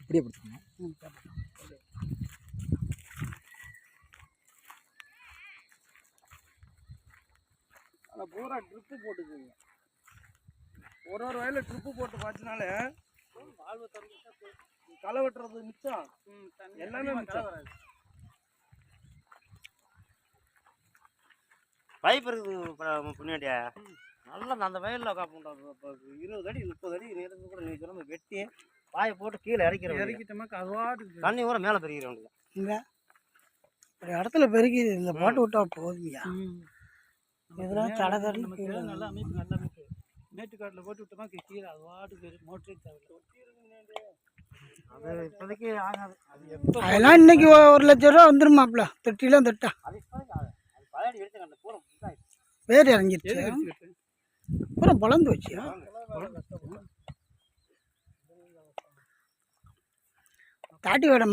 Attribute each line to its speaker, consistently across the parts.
Speaker 1: இப்படியே பிடிச்சிக்கணும்
Speaker 2: ம்,
Speaker 3: அதில் பூரா ட்ரிப்பு போட்டுக்குங்க. ஒரு ஒரு வயலில் ட்ரிப்பு போட்டு பார்த்தினாலே களை வெட்டுறது மிச்சம். எல்லாமே மிச்சம்.
Speaker 4: பைப் இருக்குது புண்ணியாட்டியா நல்லா அந்த வயலில் காப்புண்டா இருபது அடி முப்பது அடி இருந்து கூட நீ சொன்ன வெட்டி பாயை போட்டு கீழே இறக்கிற
Speaker 3: இறக்கிட்டோமா அதுவாட்டுக்கு
Speaker 4: தண்ணி கூட மேலே பெருகிற வேண்டியது
Speaker 2: இங்க ஒரு இடத்துல பெருகி இந்த போட்டு விட்டா போதுமையா. இதெல்லாம்
Speaker 3: நமக்கு
Speaker 2: கீழே.
Speaker 3: நல்ல அமைப்பு நல்ல அமைப்பு. மேட்டுக்காட்டில் போட்டு விட்டோமா கீழே அது வாட்டுக்கு மோட்டரே தேவையில்லை.
Speaker 4: அது இப்போதைக்கு ஆகாது. அது
Speaker 2: அதெல்லாம் இன்னைக்கு ஒரு லட்ச ரூபா வந்துருமாப்ல. தொட்டிலாம் தொட்டா.
Speaker 4: அது இப்போதைக்கு ஆகாது. அது பழைய எடுத்து அந்த பூரா புதுசாக
Speaker 2: வேர் இறங்கிருச்சு பூரா பழந்து வச்சு தாட்டி விட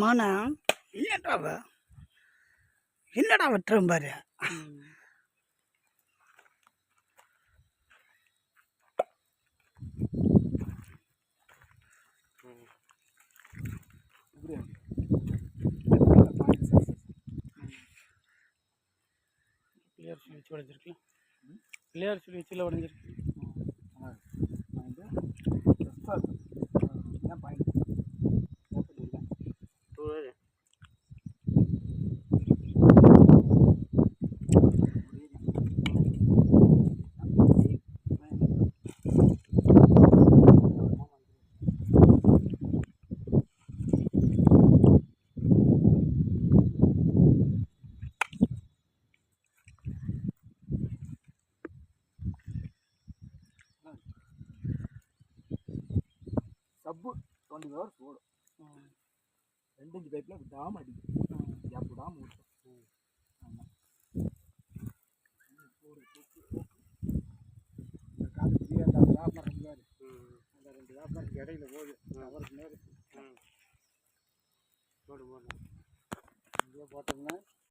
Speaker 2: ஏன்டா அவ? என்னடா வெட்டுறோம் பாரு.
Speaker 3: பிள்ளையார் சொல்லி வச்சு உடஞ்சிருக்கு பிள்ளையார் சொல்லி வச்சுல உடஞ்சிருக்கு
Speaker 1: டுவெண்ட்டி ஹவர்ஸ் ஓடும். ரெண்டு இன்ச்சு பைப்பில் விடாமல் அடிக்கும். கேப் விடாமல் ஊற்றும் ஆமாம் ஒரு இந்த அந்த வியாபாரம் இருந்தாரு அந்த ரெண்டு வியாபாரத்துக்கு இடையில போகுது. அவருக்கு நேரம்
Speaker 4: போடு போடு.
Speaker 1: இங்கேயே போட்டோம்னா